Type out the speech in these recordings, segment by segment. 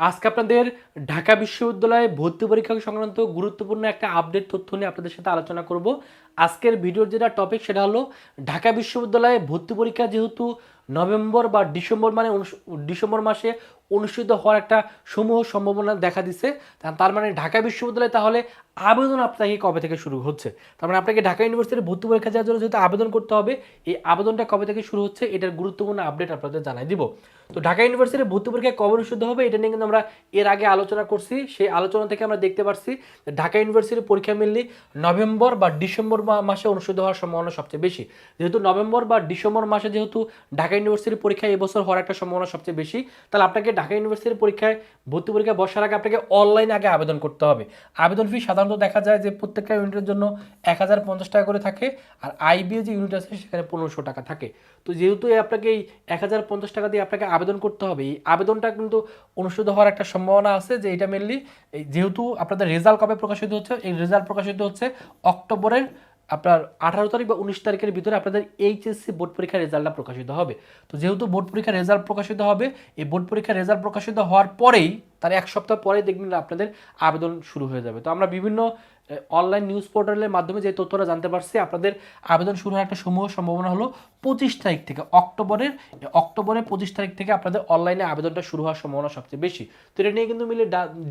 আজকে আপনাদের ঢাকা বিশ্ববিদ্যালয়ে ভর্তি পরীক্ষা সংক্রান্ত গুরুত্বপূর্ণ একটা আপডেট তথ্য নিয়ে আপনাদের সাথে আলোচনা করব। আজকের ভিডিওর যেটা টপিক সেটা হলো, ঢাকা বিশ্ববিদ্যালয়ে ভর্তি পরীক্ষা যেহেতু নভেম্বর বা ডিসেম্বর মানে ডিসেম্বর মাসে অনুষ্ঠিত হওয়ার একটা সমূহ সম্ভাবনা দেখা দিচ্ছে তার মানে ঢাকা বিশ্ববিদ্যালয়ে তাহলে আবেদন আপনাকে কবে থেকে শুরু হচ্ছে? তার মানে আপনাকে ঢাকা ইউনিভার্সিটির ভর্তি পরীক্ষা দেওয়ার জন্য যেহেতু আবেদন করতে হবে, এই আবেদনটা কবে থেকে শুরু হচ্ছে এটার গুরুত্বপূর্ণ আপডেট আপনাদের জানাই দিব। তো ঢাকা ইউনিভার্সিটির ভর্তি পরীক্ষা কবে অনুষ্ঠিত হবে এটা নিয়ে কিন্তু আমরা এর আগে আলোচনা করছি, সেই আলোচনা থেকে আমরা দেখতে পাচ্ছি ঢাকা ইউনিভার্সিটির পরীক্ষা মেনলি নভেম্বর বা ডিসেম্বর মাসে অনুষ্ঠিত হওয়ার সম্ভাবনা সবচেয়ে বেশি। যেহেতু নভেম্বর বা ডিসেম্বর মাসে যেহেতু ঢাকা ইউনিভার্সিটির পরীক্ষা এবছর হওয়ার একটা সম্ভাবনা সবচেয়ে বেশি, তাহলে আপনাকে ঢাকা ইউনিভার্সিটির পরীক্ষায় ভর্তি পরীক্ষা বসার আগে আপনাকে অনলাইনে আগে আবেদন করতে হবে। আবেদন ফি সাধারণত দেখা যায় যে প্রত্যেকটা ইউনিটের জন্য এক হাজার পঞ্চাশ টাকা করে থাকে আর আইবিএ যে ইউনিট আছে সেখানে পনেরোশো টাকা থাকে। তো যেহেতু আপনাকে এই এক হাজার পঞ্চাশ টাকা দিয়ে আপনাকে আবেদন করতে হবে, এই আবেদনটা কিন্তু অনুষ্ঠিত হওয়ার একটা সম্ভাবনা আছে যে এটা মেনলি যেহেতু আপনাদের রেজাল্ট কবে প্রকাশিত হচ্ছে, এই রেজাল্ট প্রকাশিত হচ্ছে অক্টোবরের আপনার আঠারো তারিখ বা উনিশ তারিখের ভিতরে আপনাদের এইচএসসি বোর্ড পরীক্ষার রেজাল্টটা প্রকাশিত হবে। তো যেহেতু বোর্ড পরীক্ষার রেজাল্ট প্রকাশিত হবে, এই বোর্ড পরীক্ষার রেজাল্ট প্রকাশিত হওয়ার পরেই তার এক সপ্তাহ পরে দেখবেন আপনাদের আবেদন শুরু হয়ে যাবে। তো আমরা বিভিন্ন অনলাইন নিউজ পোর্টালের মাধ্যমে যে তথ্যটা জানতে পারছি, আপনাদের আবেদন শুরু হওয়ার একটা সমূহ সম্ভাবনা হলো পঁচিশ তারিখ থেকে, অক্টোবরের অক্টোবরের পঁচিশ তারিখ থেকে আপনাদের অনলাইনে আবেদনটা শুরু হওয়ার সম্ভাবনা সবচেয়ে বেশি। তো এটা নিয়ে কিন্তু মিলে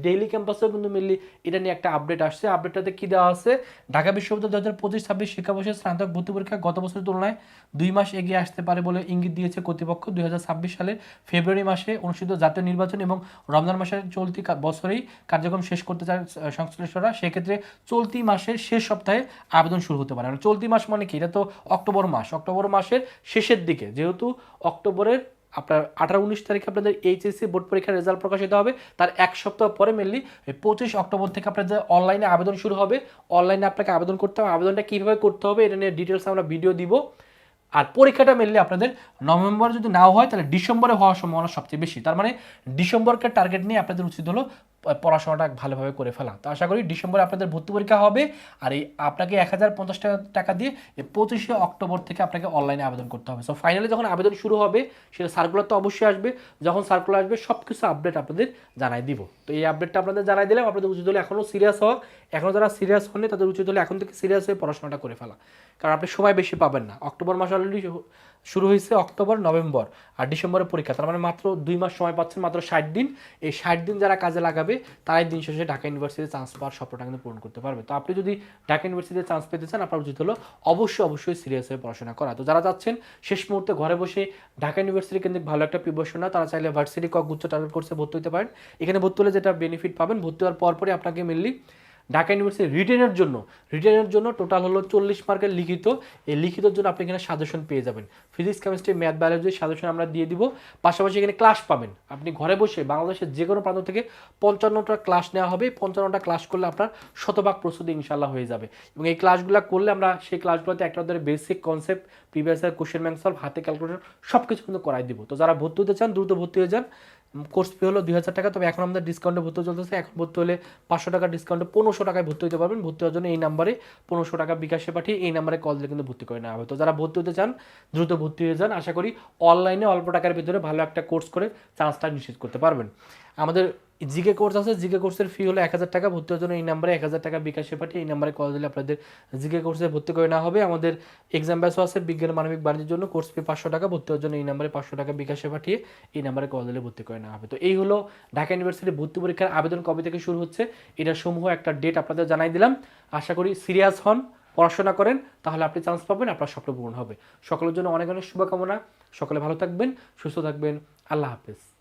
ডেইলি ক্যাম্পাসেও কিন্তু মিললি এটা নিয়ে একটা আপডেট আসছে। আপডেটটাতে কী দেওয়া আছে? ঢাকা বিশ্ববিদ্যালয় দু হাজার পঁচিশ ছাব্বিশ শিক্ষাবর্ষের স্নাতক ভর্তি পরীক্ষা গত বছরের তুলনায় দুই মাস এগিয়ে আসতে পারে বলে ইঙ্গিত দিয়েছে কর্তৃপক্ষ। দুই হাজার ছাব্বিশ সালের ফেব্রুয়ারি মাসে অনুষ্ঠিত জাতীয় নির্বাচন এবং রমজান মাসের চলতি বছরেই কার্যক্রম শেষ করতে চান সংশ্লিষ্টরা, সেক্ষেত্রে চলতি মাসের শেষ সপ্তাহে আবেদন শুরু হতে পারে। চলতি মাস মানে কি? এটা তো অক্টোবর মাস। অক্টোবর মাসের শেষের দিকে, যেহেতু অক্টোবরের আপনার আঠারো উনিশ তারিখে আপনাদের এইচএসসি বোর্ড পরীক্ষার রেজাল্ট প্রকাশিত হবে, তার এক সপ্তাহ পরে মেনলি পঁচিশ অক্টোবর থেকে আপনাদের অনলাইনে আবেদন শুরু হবে। অনলাইনে আপনাকে আবেদন করতে হবে। আবেদনটা কীভাবে করতে হবে, এটা নিয়ে ডিটেলস আমরা ভিডিও দিব। আর পরীক্ষাটা মেনলি আপনাদের নভেম্বর যদি নাও হয়, তাহলে ডিসেম্বরে হওয়ার সম্ভাবনা সবচেয়ে বেশি। তার মানে ডিসেম্বরকে টার্গেট নিয়ে আপনাদের উচিত হলো পড়াশোনাটা ভালোভাবে করে ফেলা তো আশা করি ডিসেম্বরে আপনাদের ভর্তি পরীক্ষা হবে আর এই আপনাকে এক হাজার পঞ্চাশ টাকা দিয়ে পঁচিশে অক্টোবর থেকে আপনাকে অনলাইনে আবেদন করতে হবে। সো ফাইনালি যখন আবেদন শুরু হবে সেটা সার্কুলার তো অবশ্যই আসবে। যখন সার্কুলার আসবে সব কিছু আপডেট আপনাদের জানাই দিব। তো এই আপডেটটা আপনাদের জানাই দিলাম। আপনাদের উচিত হলে এখনও সিরিয়াস হওয়া এখনও যারা সিরিয়াস হননি, তাদের উচিত হলে এখন থেকে সিরিয়াস হয়ে পড়াশোনাটা করে ফেলা। কারণ আপনি সময় বেশি পাবেন না। অক্টোবর মাস অলরেডি শুরু হয়েছে অক্টোবর, নভেম্বর আর ডিসেম্বরের পরীক্ষা। তার মানে মাত্র দুই মাস সময় পাচ্ছেন মাত্র ষাট দিন। এই ষাট দিন যারা কাজে লাগাবে তারাই দিন শেষে ঢাকা ইউনিভার্সিটিতে চান্স পাওয়ার স্বপ্নটা কিন্তু পূরণ করতে পারবে। তো আপনি যদি ঢাকা ইউনিভার্সিটিতে চান্স পেতে চান, আপনার উচিত হলো অবশ্যই অবশ্যই সিরিয়াস হয়ে পড়াশোনা করা। তো যারা যাচ্ছেন শেষ মুহূর্তে ঘরে বসে ঢাকা ইউনিভার্সিটি কিন্তু ভালো একটা প্রিপারেশন না তারা চাইলে ভার্সিটি কক গুচ্ছ টার্গেট কোর্সে ভর্তি হতে পারেন। এখানে ভর্তি হলে যেটা বেনিফিট পাবেন, ভর্তি হওয়ার পরপরই আপনাকে মেনলি ঢাকা ইউনিভার্সিটি রিটেনের জন্য। রিটেনের জন্য টোটাল হলো চল্লিশ মার্কের লিখিত। এই লিখিতর জন্য আপনি এখানে সাজেশন পেয়ে যাবেন। ফিজিক্স কেমিস্ট্রি ম্যাথ বায়োলজির সাজেশন আমরা দিয়ে দিব। পাশাপাশি এখানে ক্লাস পাবেন। আপনি ঘরে বসে বাংলাদেশের যে কোনো প্রান্ত থেকে পঞ্চান্নটা ক্লাস নেওয়া হবে। পঞ্চান্নটা ক্লাস করলে আপনার শতভাগ প্রস্তুতি ইনশাল্লাহ হয়ে যাবে। এবং এই ক্লাসগুলো করলে আমরা সেই ক্লাসগুলোতে একটা ধরে basic concept previous question bank solve হাতে ক্যালকুলেটর সব কিছু কিন্তু করাই দিব। তো যারা ভর্তি হতে চান, দ্রুত ভর্তি হয়ে যান। কোর্স ফি হলো দুই হাজার টাকা, তবে এখন আমাদের ডিসকাউন্টে ভর্তি চলতেছে। এখন ভর্তি হলে পাঁচশো টাকা ডিসকাউন্টে পনেরোশো টাকায় ভর্তি হতে পারবেন। ভর্তি হওয়ার জন্য এই নাম্বারে পনেরোশো টাকা বিকাশে পাঠিয়ে এই নাম্বারে কল দিলে কিন্তু ভর্তি করে নেওয়া হবে। তো যারা ভর্তি হতে চান, দ্রুত ভর্তি হয়ে যান। আশা করি অনলাইনে অল্প টাকার ভিতরে ভালো একটা কোর্স করে চান্সটা নিশ্চিত করতে পারবেন। আমাদের জিকে কোর্স আছে, জিকে কোর্সের ফি হলো এক হাজার টাকা, ভর্তি হওয়ার জন্য এই নাম্বারে এক হাজার টাকা বিকাশে পাঠিয়ে এই নাম্বারে কল দিলে আপনাদের জিকে কোর্সে ভর্তি করে নেওয়া হবে। আমাদের এক্সাম ব্যাসও আছে, বিজ্ঞান, মানবিক, বাণিজ্যের জন্য কোর্স ফি পাঁচশো টাকা, ভর্তি হওয়ার জন্য এই নাম্বারে পাঁচশো টাকা বিকাশে পাঠিয়ে এই নাম্বারে কল দিলে ভর্তি করে নেওয়া হবে। তো এই হলো ঢাকা ইউনিভার্সিটি ভর্তি পরীক্ষার আবেদন কবে থেকে শুরু হচ্ছে, এটা সমূহ একটা ডেট আপনাদের জানাই দিলাম। আশা করি সিরিয়াস হন, পড়াশোনা করেন, তাহলে আপনি চান্স পাবেন, আপনার স্বপ্ন পূরণ হবে। সকলের জন্য অনেক অনেক শুভকামনা। সকলে ভালো থাকবেন, সুস্থ থাকবেন। আল্লাহ হাফেজ।